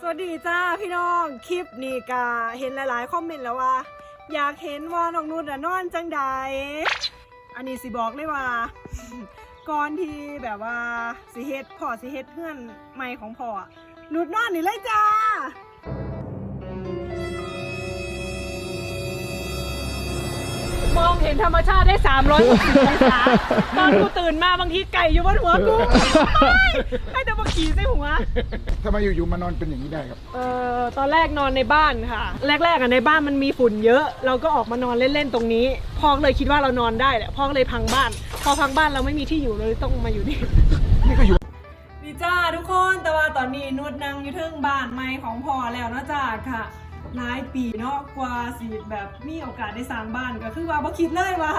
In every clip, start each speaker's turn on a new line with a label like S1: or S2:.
S1: สวัสดีจ้าพี่น้องคลิปนี้กาเห็นหลายๆคอมเมนต์แล้วว่า อยากเห็นว่าน้องนุชอะนอนจังใดอันนี้สิบอกเลยว่า ก่อนที่แบบว่าสิเฮ็ดพ่อสิเฮ็ดเพื่อนใหม่ของพ่ออะนุชนอนนี่เลยจ้า มองเห็นธรรมชาติได้ 360องศาตอนกูตื่นมาบางทีไก่อยู่บนหัวกูให้แต่มาขี่ใส่หัว
S2: ทำไมอยู่ๆมานอนเป็นอย่างนี้ได้ครับ
S1: เอ่อตอนแรกนอนในบ้านค่ะ แรกๆอะในบ้านมันมีฝุ่นเยอะ เราก็ออกมานอนเล่นๆตรงนี้ พ่อก็เลยคิดว่าเรานอนได้แหละพ่อก็เลยพังบ้าน พอพังบ้านเราไม่มีที่อยู่เลยต้องมาอยู่นี่
S2: นี่ก็อยู่
S1: ดีจ้าทุกคนแต่ว่าตอนนี้นุชนั่งอยู่เทิงบ้านใหม่ของพ่อแล้วเนาะจ้าค่ะ หลายปีเนาะกว่าสิแบบมีโอกาสได้สร้างบ้านก็คือว่าบ่คิดเลยว่า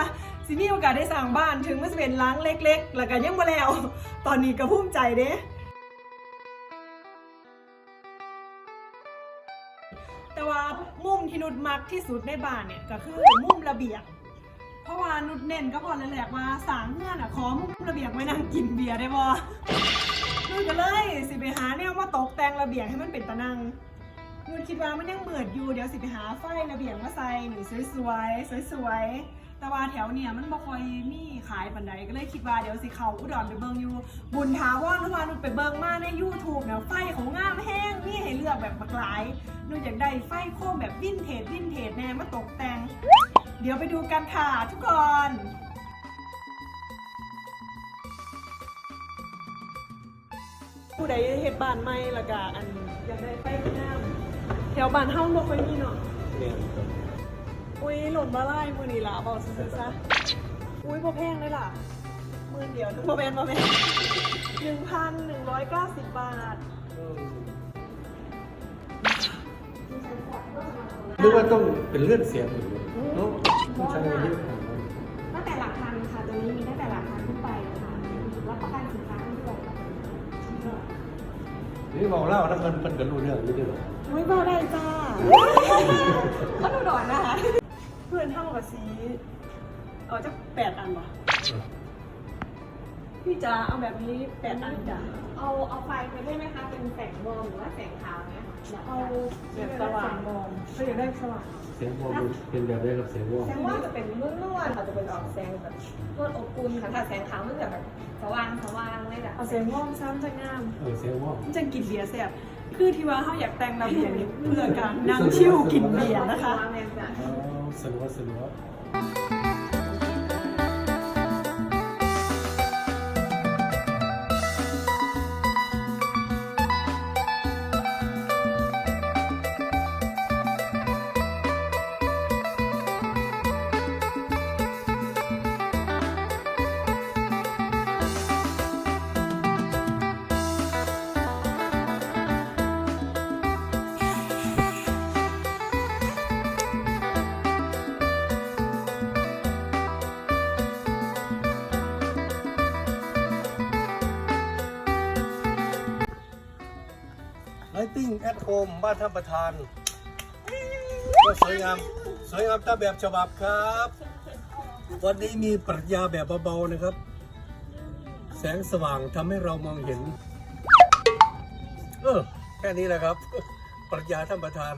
S1: สิมีโอกาสได้สร้างบ้านถึงมันจะเป็นหล้างเล็ก ๆ แล้วก็ยังบ่แล้ว ตอนนี้ก็ภูมิใจเด้แต่ว่ามุมที่นุชมักที่สุดในบ้านเนี่ยก็คือมุมระเบียงเพราะว่านุชเน้นก็พอแล้วแหละว่าสร้างเงื่อนอะขอมุมระเบียงไว้นั่งกินเบียร์ได้บ่นุชก็เลยสิไปหาแนวมาตกแต่งระเบียงให้มันเป็นตะนัง นุชคิดว่ามันยังเหมือดอยู่ เดี๋ยวสิไปหาไฟระเบียงมาใส่หนึ่สวยๆสวยๆแต่ว่าแถวเนี่ยมันบ่ค่อยมีขายปันใดก็เลยคิดว่าเดี๋ยวสิเขาอุดรไปเบิ่งอยู่ บุญถาวรนุชว่านุชไปเบิ่งมาใน YouTube เนี่ยไฟของงามแห้งมีให้เลือกแบบหลากหลายหนูอยากได้ไฟโคมแบบวินเทจวินเทจแน่มาตกแต่ง เดี๋ยวไปดูกันค่ะทุกคนผู้ใดเฮ็ดบ้านใหม่ละกะอันอยากได้ไฟงาม แถวบ้านเฮาบ่ค่อยมีเนาะอุ้ยหล่นมาไล่มือนี่ล่ะบอกซื่อๆซะอุ้ยบ่แพงเลยล่ะหมื่นเดียวบ่แม่นบ่แม่น1,190บาท
S3: นึกว่าต้องเป็นเลือดเสียงอยู่เนาะต้องใช้เงินเยอะขนาดนั้น
S4: ตั้งแต่หลักพันค่ะตัวนี้มีตั้ง
S3: นี่บอกเล่าแล้วมันมันกันรู้เรื่องอยู่ด้วยเหรอ
S1: อุ้ยบ่ได้จ้าเขาดูดอนนะคะ เพื่อนเท่ากับสี เอาจะแปดอันวะ พี่จ๋าเอาแบบนี้แปดอันจ้ะ
S4: เอาเอาไฟไปได้ไหมคะ เป็นแสงวอร์มหรือว่าแสงขาวเนี่ย
S1: เอาแบบสว่างมองเขาอยากได้สว่าง
S3: เสียงวอร์มเป็นแบบได้กับเสียงวอร์ม
S4: แสงว่าจะเป็นนุ่นๆค่ะจะเป็นออกแสงแบบนวดอบอุ่นค่ะถ้าแสงขาวมันจะแบบสว่างสว่างเลยแบบ
S1: เอาเสียงง่อมซ้ำจะงาม
S3: เออเสียงวอร์ม
S1: มันจะกินเบียร์แซ่บคือที่ว่าเขาอยากแต่งระเบียงนี่เพื่อการนั่งชิวกินเบียร์นะคะ
S4: สว่างเลยจ้ะ
S3: อ๋อสนุกสนุก ไลติ้งแอทโฮมบ้านท่านประธาน ก็สวยงาม สวยงามตามแบบฉบับครับ วันนี้มีปรัชญาแบบเบาๆนะครับ แสงสว่างทำให้เรามองเห็น เออ แค่นี้แหละครับ ปรัชญาท่านประธาน